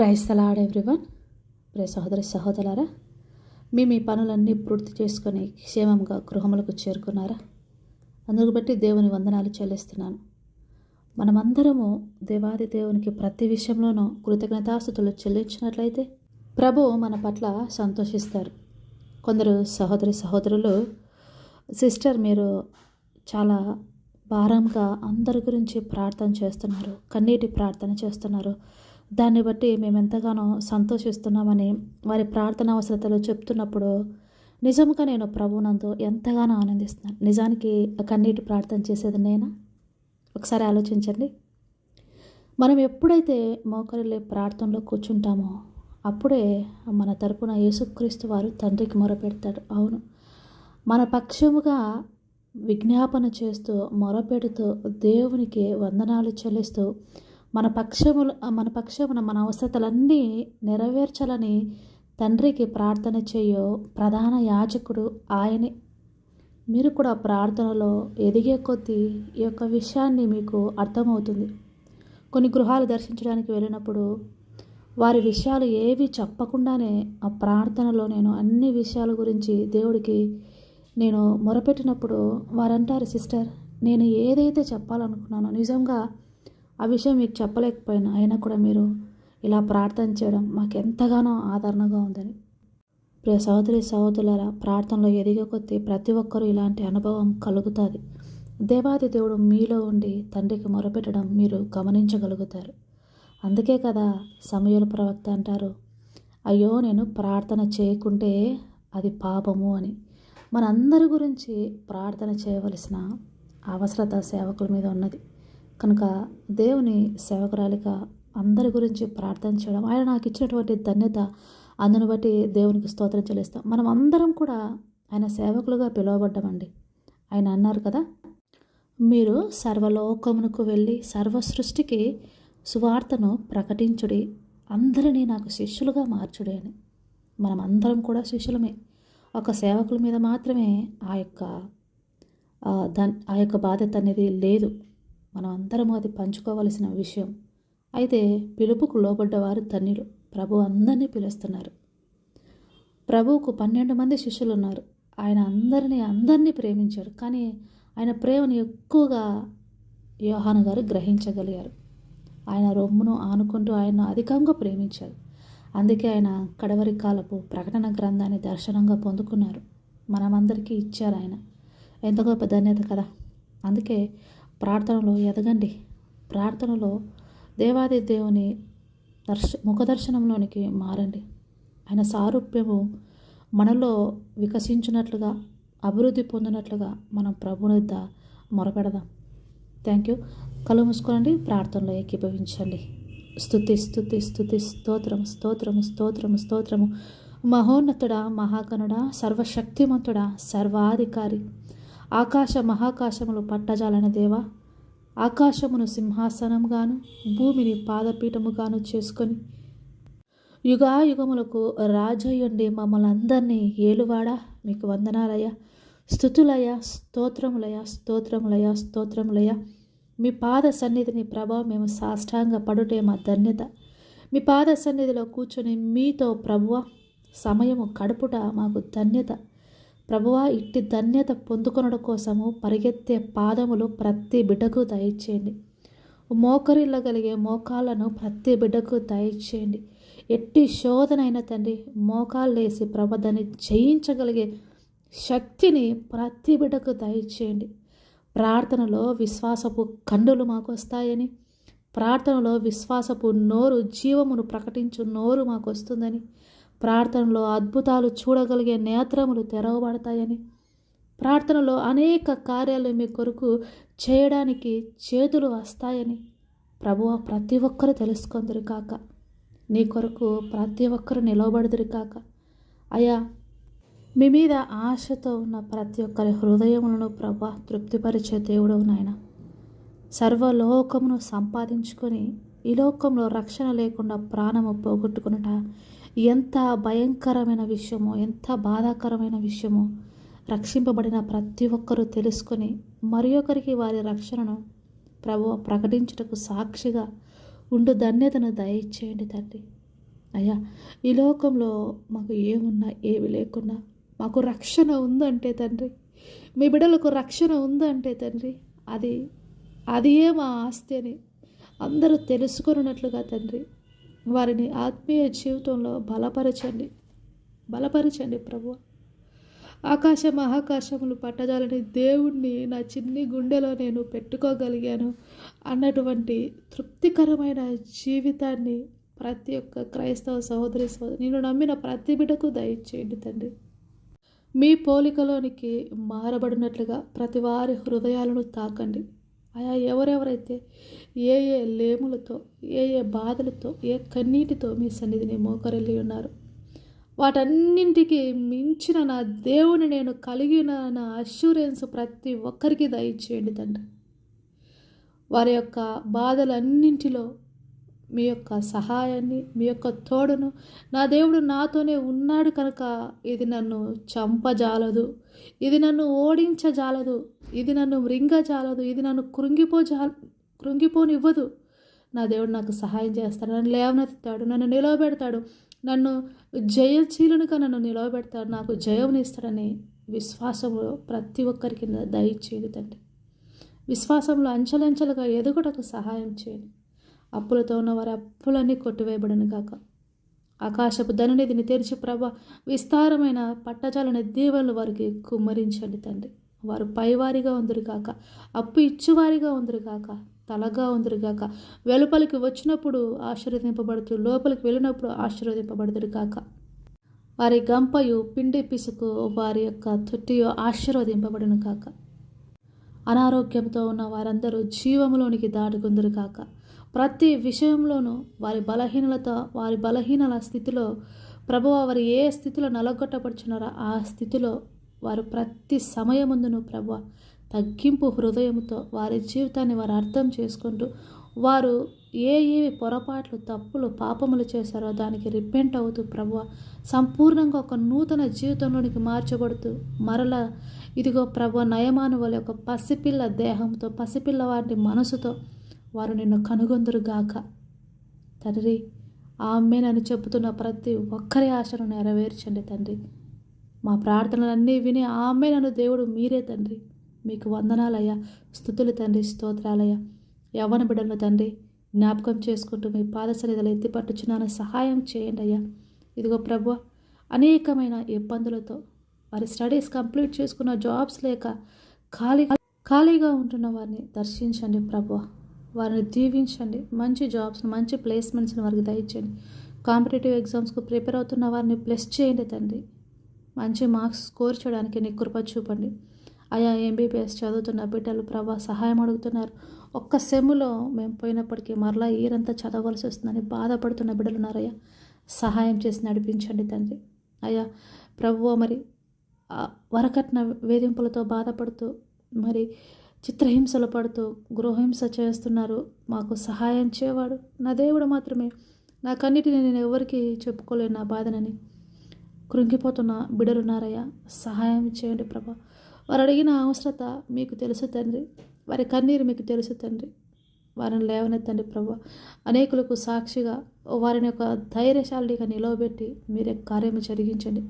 Price తలాడ్ everyone. ప్రే సహోదరి సహోదరారా మీ మీ పనులన్నీ పూర్తి చేసుకొని క్షేమంగా గృహములకు చేరుకున్నారా? అందుకు బట్టి దేవుని వందనాలు చెల్లిస్తున్నాను. మనమందరము దేవాది దేవునికి ప్రతి విషయంలోనూ కృతజ్ఞతాస్థుతులు చెల్లించినట్లయితే ప్రభు మన పట్ల సంతోషిస్తారు. కొందరు సహోదరి సహోదరులు సిస్టర్ మీరు చాలా భారంగా అందరి గురించి ప్రార్థన చేస్తున్నారు కన్నీటి ప్రార్థన చేస్తున్నారు. దాన్ని బట్టి మేము ఎంతగానో సంతోషిస్తున్నామని వారి ప్రార్థన అవసరతలు చెప్తున్నప్పుడు నిజంగా నేను ప్రభునందు ఎంతగానో ఆనందిస్తున్నాను. నిజానికి కన్నీటి ప్రార్థన చేసేది నేనా? ఒకసారి ఆలోచించండి. మనం ఎప్పుడైతే మోకరిల్లే ప్రార్థనలో కూర్చుంటామో అప్పుడే మన తరపున యేసుక్రీస్తు వారు తండ్రికి మొరపెడతాడు. అవును. మన పక్షముగా విజ్ఞాపన చేస్తూ మొరపెడుతూ దేవునికి వందనాలు చెల్లిస్తూ మన పక్షములు మన పక్షమున మన అవసరతలన్నీ నెరవేర్చాలని తండ్రికి ప్రార్థన చేయో ప్రధాన యాజకుడు ఆయనే. మీరు కూడా ప్రార్థనలో ఎదిగే కొద్దీ ఈ యొక్క విషయాన్ని మీకు అర్థమవుతుంది. కొన్ని గృహాలు దర్శించడానికి వెళ్ళినప్పుడు వారి విషయాలు ఏవి చెప్పకుండానే ఆ ప్రార్థనలో నేను అన్ని విషయాల గురించి దేవుడికి నేను మొరపెట్టినప్పుడు వారంటారు సిస్టర్ నేను ఏదైతే చెప్పాలనుకున్నానో నిజంగా ఆ విషయం మీకు చెప్పలేకపోయినా అయినా కూడా మీరు ఇలా ప్రార్థన చేయడం మాకు ఎంతగానో ఆదరణగా ఉందని. ప్రియ సహోదరి సహోదరుల ప్రార్థనలో ఎదిగే కొద్దీ ప్రతి ఒక్కరూ ఇలాంటి అనుభవం కలుగుతుంది. దేవాది దేవుడు మీలో ఉండి తండ్రికి మొరపెట్టడం మీరు గమనించగలుగుతారు. అందుకే కదా సమయల ప్రవక్త అంటారు అయ్యో నేను ప్రార్థన చేయకుంటే అది పాపము అని. మనందరి గురించి ప్రార్థన చేయవలసిన అవసరత సేవకుల మీద ఉన్నది. కనుక దేవుని సేవకురాలిగా అందరి గురించి ప్రార్థన చేయడం ఆయన నాకు ఇచ్చినటువంటి ధన్యత అందును బట్టి దేవునికి స్తోత్రం చెల్లిస్తాం. మనం అందరం కూడా ఆయన సేవకులుగా పిలువబడ్డామండి. ఆయన అన్నారు కదా మీరు సర్వలోకమునకు వెళ్ళి సర్వ సృష్టికి సువార్తను ప్రకటించుడి అందరినీ నాకు శిష్యులుగా మార్చుడి అని. మనం అందరం కూడా శిష్యులమే. ఒక సేవకుల మీద మాత్రమే ఆ యొక్క ఆ యొక్క బాధ్యత అనేది లేదు. మనం అందరం అది పంచుకోవలసిన విషయం. అయితే పిలుపుకు లోబడ్డవారు ధన్యులు ప్రభు అందరినీ పిలుస్తున్నారు. ప్రభువుకు పన్నెండు మంది శిష్యులు ఉన్నారు ఆయన అందరినీ అందరినీ ప్రేమించారు కానీ ఆయన ప్రేమను ఎక్కువగా యోహాను గారు గ్రహించగలిగారు. ఆయన రొమ్మును ఆనుకుంటూ ఆయన అధికంగా ప్రేమించారు అందుకే ఆయన కడవరి కాలపు ప్రకటన గ్రంథాన్ని దర్శనంగా పొందుకున్నారు. మనమందరికీ ఇచ్చారు ఆయన. ఎంత గొప్ప ధన్యత కదా. అందుకే ప్రార్థనలో ఎదగండి. ప్రార్థనలో దేవాది దేవుని దర్శ ముఖదర్శనంలోనికి మారండి. ఆయన సారూప్యము మనలో వికసించినట్లుగా అభివృద్ధి పొందినట్లుగా మనం ప్రభునిద్ద మొరపెడదాం. Thank you. కళ్ళు మూసుకోనండి ప్రార్థనలో ఏకీభవించండి. స్థుతి స్థుతి స్థుతి స్తోత్రం స్తోత్రము స్తోత్రము స్తోత్రము. మహోన్నతుడ మహాగణుడ సర్వశక్తిమంతుడ సర్వాధికారి. ఆకాశ మహాకాశములు పట్టజాలన దేవా. ఆకాశమును సింహాసనంగాను భూమిని పాదపీఠముగాను చేసుకొని యుగాయుగములకు రాజయ్యుండి మమ్మల్ని అందరినీ ఏలువాడా. మీకు వందనాలయ స్థుతులయ స్తోత్రములయ స్తోత్రములయ స్తోత్రములయ మీ పాద సన్నిధిని ప్రభావం మేము సాష్టాంగ పడుటే మా ధన్యత. మీ పాద సన్నిధిలో కూర్చొని మీతో ప్రభువ సమయము కడుపుట మాకు ధన్యత. ప్రభువా ఇట్టి ధన్యత పొందుకొనడం కోసము పరిగెత్తే పాదములు ప్రతి బిడ్డకు దయచేయండి. మోకరిల్లగలిగే మోకాళ్ళను ప్రతి బిడ్డకు దయచేయండి. ఎట్టి శోధనైన తండ్రి మోకాళ్ళు వేసి ప్రభదని జయించగలిగే శక్తిని ప్రతి బిడ్డకు దయచేయండి. ప్రార్థనలో విశ్వాసపు కండులు మాకు వస్తాయని ప్రార్థనలో విశ్వాసపు నోరు జీవమును ప్రకటించు నోరు మాకు వస్తుందని ప్రార్థనలో అద్భుతాలు చూడగలిగే నేత్రములు తెరవబడతాయని ప్రార్థనలో అనేక కార్యాలు మీ కొరకు చేయడానికి చేతులు వస్తాయని ప్రభువ ప్రతి ఒక్కరు తెలుసుకుందరు కాక. నీ కొరకు ప్రతి ఒక్కరు నిలవబడదురు కాక. అయా మీ మీద ఆశతో ఉన్న ప్రతి ఒక్కరి హృదయములను ప్రభా తృప్తిపరిచే దేవుడు నాయన. సర్వలోకమును సంపాదించుకొని ఈ లోకంలో రక్షణ లేకుండా ప్రాణము పోగొట్టుకున్నట ఎంత భయంకరమైన విషయమో ఎంత బాధాకరమైన విషయమో రక్షింపబడిన ప్రతి ఒక్కరూ తెలుసుకొని మరి ఒకరికి వారి రక్షణను ప్రభు ప్రకటించుటకు సాక్షిగా ఉండు ధన్యతను దయచేయండి తండ్రి. అయ్యా ఈ లోకంలో మాకు ఏమున్నా ఏమి లేకున్నా మాకు రక్షణ ఉందంటే తండ్రి. మీ బిడ్డలకు రక్షణ ఉందంటే తండ్రి. అది అది ఏ మా ఆస్తి అని అందరూ తెలుసుకున్నట్లుగా తండ్రి. వారిని ఆత్మీయ జీవితంలో బలపరచండి. బలపరచండి ప్రభు ఆకాశ మహాకాశములు పట్టజాలని దేవుణ్ణి నా చిన్ని గుండెలో నేను పెట్టుకోగలిగాను అన్నటువంటి తృప్తికరమైన జీవితాన్ని ప్రతి ఒక్క క్రైస్తవ సహోదరి సహోదరి నేను నమ్మిన ప్రతి బిడకు దయచేయండి తండ్రి. మీ పోలికలోనికి మారబడినట్లుగా ప్రతి వారి హృదయాలను తాకండి. ఆయా ఎవరెవరైతే ఏ ఏ లేములతో ఏ ఏ బాధలతో ఏ కన్నీటితో మీ సన్నిధిని మోకరెళ్ళి ఉన్నారు వాటన్నింటికి మించిన నా దేవుని నేను కలిగిన నా అష్యూరెన్స్ ప్రతి ఒక్కరికి దయచేయండి తండ్రి. వారి యొక్క బాధలన్నింటిలో మీ యొక్క సహాయాన్ని మీ యొక్క తోడును. నా దేవుడు నాతోనే ఉన్నాడు కనుక ఇది నన్ను చంపజాలదు. ఇది నన్ను ఓడించజాలదు. ఇది నన్ను మృంగజాలదు. ఇది నన్ను కృంగిపోజా కృంగిపోనివ్వదు. నా దేవుడు నాకు సహాయం చేస్తాడు. నన్ను లేవనెత్తాడు నన్ను నిలవబెడతాడు. నన్ను జయశీలునిగా నన్ను నిలవబెడతాడు. నాకు జయమునిస్తాడని విశ్వాసంలో ప్రతి ఒక్కరికి దయచేయదు తండ్రి. విశ్వాసంలో అంచెలంచెలుగా ఎదుగుటకు సహాయం చేయండి. అప్పులతో ఉన్న వారి అప్పులన్నీ కొట్టివేయబడను కాక ఆకాశపు ధనునిధిని తెరిచి ప్రభ విస్తారమైన పట్టజాలని దీవెనలు వారికి కుమ్మరించండి తండ్రి. వారు పైవారిగా ఉందరు కాక అప్పు ఇచ్చువారిగా ఉందరు కాక తలగా ఉందరు కాక వెలుపలికి వచ్చినప్పుడు ఆశీర్వదింపబడుతూ లోపలికి వెళ్ళినప్పుడు ఆశీర్వదింపబడుతురు కాక వారి గంపయు పిండి పిసుకు వారి యొక్క తొట్టియు ఆశీర్వదింపబడును కాక అనారోగ్యంతో ఉన్న వారందరూ జీవములోనికి దాటుకుందరు కాక ప్రతి విషయంలోనూ వారి బలహీనలతో వారి బలహీనల స్థితిలో ప్రభువ వారు ఏ స్థితిలో నలగొట్టపడుచున్నారో ఆ స్థితిలో వారు ప్రతి సమయముందును ప్రభు తగ్గింపు హృదయంతో వారి జీవితాన్ని వారు అర్థం చేసుకుంటూ వారు ఏ ఏవి పొరపాట్లు తప్పులు పాపములు చేశారో దానికి రిపెంట్ అవుతూ ప్రభు సంపూర్ణంగా ఒక నూతన జీవితంలోనికి మార్చబడుతూ మరల ఇదిగో ప్రభు నయమాను వాళ్ళ యొక్క పసిపిల్ల దేహంతో పసిపిల్ల వాటి మనసుతో వారు నిన్ను కనుగొందురుగాక. తండ్రి ఆమెనని చెబుతున్న ప్రతి ఒక్కరి ఆశను నెరవేర్చండి తండ్రి. మా ప్రార్థనలన్నీ విని ఆమె నన్ను దేవుడు మీరే తండ్రి. మీకు వందనాలయ్యా. స్థుతులు తండ్రి స్తోత్రాలయ్యా. యవ్వన బిడ్డలను తండ్రి జ్ఞాపకం చేసుకుంటూ మీ పాదసరిదలు ఎత్తిపట్టుచున్నాను సహాయం చేయండి అయ్యా. ఇదిగో ప్రభు అనేకమైన ఇబ్బందులతో వారి స్టడీస్ కంప్లీట్ చేసుకున్న జాబ్స్ లేక ఖాళీ ఖాళీగా ఉంటున్న వారిని దర్శించండి ప్రభు వారిని దీవించండి. మంచి జాబ్స్ని మంచి ప్లేస్మెంట్స్ని వారికి దయచేయండి. కాంపిటేటివ్ ఎగ్జామ్స్కు ప్రిపేర్ అవుతున్న వారిని ప్లస్ చేయండి తండ్రి. మంచి మార్క్స్ స్కోర్ చేయడానికి నీ కృప చూపండి. అయా ఎంబీబీఎస్ చదువుతున్న బిడ్డలు ప్రభా సహాయం అడుగుతున్నారు. ఒక్క సెమ్లో మేము పోయినప్పటికీ మరలా ఈరంతా చదవలసి వస్తుందని బాధపడుతున్న బిడ్డలు ఉన్నారయ్యా. సహాయం చేసి నడిపించండి తండ్రి. అయ్యా ప్రభువ మరి వరకట్న వేధింపులతో బాధపడుతూ మరి చిత్రహింసలు పడుతూ గృహహింస చేస్తున్నారు. మాకు సహాయం చేయవాడు నా దేవుడు మాత్రమే. నా కన్నిటిని నేను ఎవరికి చెప్పుకోలేను నా బాధనని. కృంగిపోతున్న బిడరున్నారయ్య సహాయం చేయండి ప్రభా. వారు అడిగిన అవసరత మీకు తెలుసు తండ్రి. వారి కన్నీరు మీకు తెలుసు తండ్రి. వారిని లేవనెత్తండి ప్రభా. అనేకులకు సాక్షిగా వారిని ఒక ధైర్యశాలిగా నిలవబెట్టి మీరే కార్యము జరిగించండి.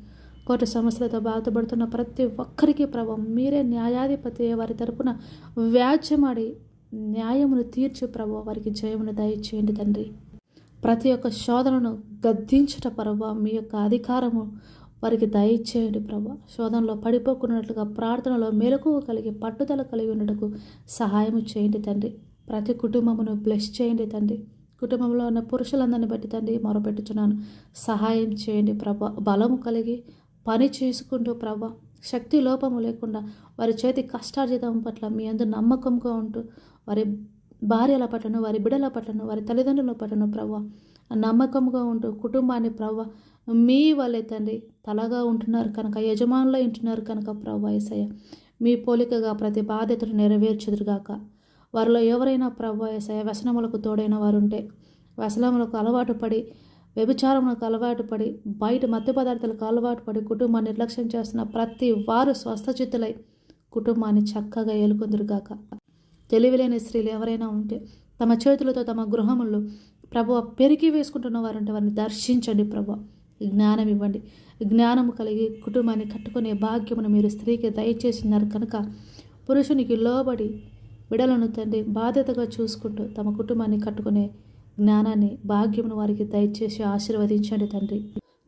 కోర్టు సమస్యలతో బాధపడుతున్న ప్రతి ఒక్కరికి ప్రభావం. మీరే న్యాయాధిపతి వారి తరపున వ్యాజ్యమాడి న్యాయమును తీర్చి ప్రభు వారికి జయమును దయచేయండి తండ్రి. ప్రతి ఒక్క శోధనను గద్దించుట ప్రభు మీ యొక్క అధికారము వారికి దయచేయండి ప్రభు శోధనలో పడిపోకున్నట్లుగా ప్రార్థనలో మెలకువ కలిగి పట్టుదల కలిగి ఉన్నట్టుకు సహాయము చేయండి తండ్రి. ప్రతి కుటుంబమును బ్లెస్ చేయండి తండ్రి. కుటుంబంలో ఉన్న పురుషులందరిని బట్టి తండ్రి మొరపెట్టుచున్నాను. సహాయం చేయండి ప్రభ బలము కలిగి పని చేసుకుంటూ ప్రభ శక్తి లోపము లేకుండా వారి చేతి కష్టార్జితం పట్ల మీ అందు నమ్మకంగా ఉంటూ వారి భార్యల పట్లను వారి బిడల పట్లను వారి తల్లిదండ్రుల పట్లను ప్రభు నమ్మకంగా ఉంటూ కుటుంబాన్ని ప్రభు మీ వాళ్ళే తండ్రి తలగా ఉంటున్నారు కనుక యజమానులు ఉంటున్నారు కనుక ప్రభు ఏసయ్య మీ పోలికగా ప్రతి బాధ్యతను నెరవేర్చుదురుగాక. వారిలో ఎవరైనా ప్రభు ఏసయ్య వ్యసనములకు తోడైన వారు ఉంటే వ్యసనములకు అలవాటు పడి వ్యభిచారములకు అలవాటు పడి బయట మద్య పదార్థాలకు అలవాటు పడి కుటుంబాన్ని నిర్లక్ష్యం చేస్తున్న ప్రతి వారు స్వస్థచిత్తులై కుటుంబాన్ని చక్కగా ఏలుకుందురుగాక తెలివిలేని స్త్రీలు ఎవరైనా ఉంటే తమ చేతులతో తమ గృహములు ప్రభు పెరిగి వేసుకుంటున్న వారు ఉంటే వారిని దర్శించండి ప్రభు జ్ఞానం ఇవ్వండి. జ్ఞానము కలిగి కుటుంబాన్ని కట్టుకునే భాగ్యమును మీరు స్త్రీకి దయచేసినారు కనుక పురుషునికి లోబడి విడలను తండ్రి బాధ్యతగా చూసుకుంటూ తమ కుటుంబాన్ని కట్టుకునే జ్ఞానాన్ని భాగ్యమును వారికి దయచేసి ఆశీర్వదించండి తండ్రి.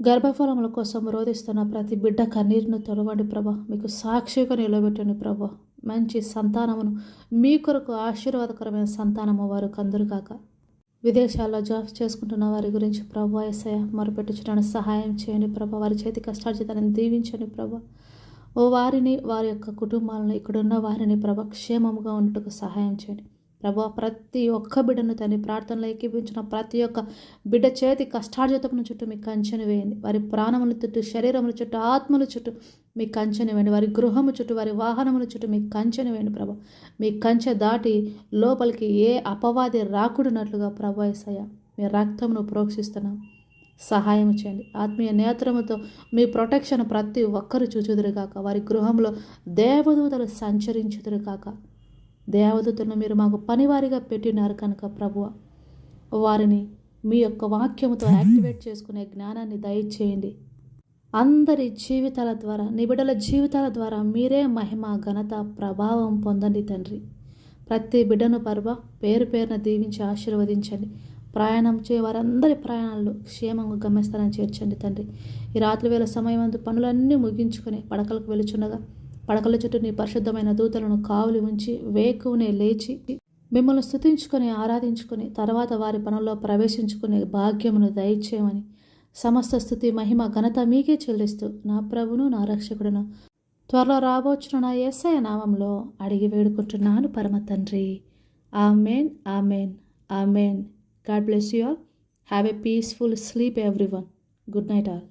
గర్భఫలముల కోసం రోధిస్తున్న ప్రతి బిడ్డ కన్నీరును తొలవండి ప్రభా. మీకు సాక్షిగా నిలబెట్టండి ప్రభా. మంచి సంతానమును మీ కొరకు ఆశీర్వాదకరమైన సంతానము వారు కందురుగాక విదేశాల్లో జాబ్స్ చేసుకుంటున్న వారి గురించి ప్రభు ఎస్ఐ మొరపెట్టుచడానికి సహాయం చేయండి ప్రభా. వారి చేతి కష్టార్జితాన్ని దీవించండి ప్రభా. ఓ వారిని వారి యొక్క కుటుంబాలను ఇక్కడున్న వారిని ప్రభ క్షేమముగా ఉండటకు సహాయం చేయండి. ప్రభా ప్రతి ఒక్క బిడ్డను తని ప్రార్థనలో ఎక్కిపించిన ప్రతి ఒక్క బిడ్డ చేతి కష్టార్జితమును చుట్టూ మీ కంచెను వేయండి. వారి ప్రాణముల చుట్టూ శరీరముల చుట్టూ ఆత్మల చుట్టూ మీ కంచెను వేయండి. వారి గృహము చుట్టూ వారి వాహనముల చుట్టూ మీ కంచెను వేయండి ప్రభా. మీ కంచె దాటి లోపలికి ఏ అపవాది రాకుడినట్లుగా ప్రభా ఏసయ్య మీ రక్తమును ప్రోక్షిస్తున్నాం. సహాయం చేయండి. ఆత్మీయ నేత్రముతో మీ ప్రొటెక్షన్ ప్రతి ఒక్కరు చూచుదురుగాక వారి గృహంలో దేవదూతలు సంచరించుదురుగాక దేవదూతలను మీరు మాకు పనివారిగా పెట్టినారు కనుక ప్రభువ. వారిని మీ యొక్క వాక్యముతో యాక్టివేట్ చేసుకునే జ్ఞానాన్ని దయచేయండి. అందరి జీవితాల ద్వారా నిబిడల జీవితాల ద్వారా మీరే మహిమ ఘనత ప్రభావం పొందండి తండ్రి. ప్రతి బిడ్డను పర్వ పేరు పేరున దీవించి ఆశీర్వదించండి. ప్రయాణం చే వారందరి ప్రయాణాలు క్షేమంగా గమ్యస్థానం చేర్చండి తండ్రి. ఈ రాత్రి వేళ సమయం అందు పనులన్నీ ముగించుకొని పడకలకు వెలుచుండగా పడకల చుట్టూ నీ పరిశుద్ధమైన దూతలను కావులి ఉంచి వేకువనే లేచి మిమ్మల్ని స్థుతించుకొని ఆరాధించుకొని తర్వాత వారి పనుల్లో ప్రవేశించుకునే భాగ్యమును దయచేయమని సమస్త స్థుతి మహిమ ఘనత మీకే చెల్లిస్తూ నా ప్రభును నా రక్షకుడును త్వరలో రాబోచున్న నా ఎస్ఐ నామంలో అడిగి వేడుకుంటున్నాను పరమ తండ్రి. Amen amen amen. God bless you all. Have a peaceful sleep every one good night all.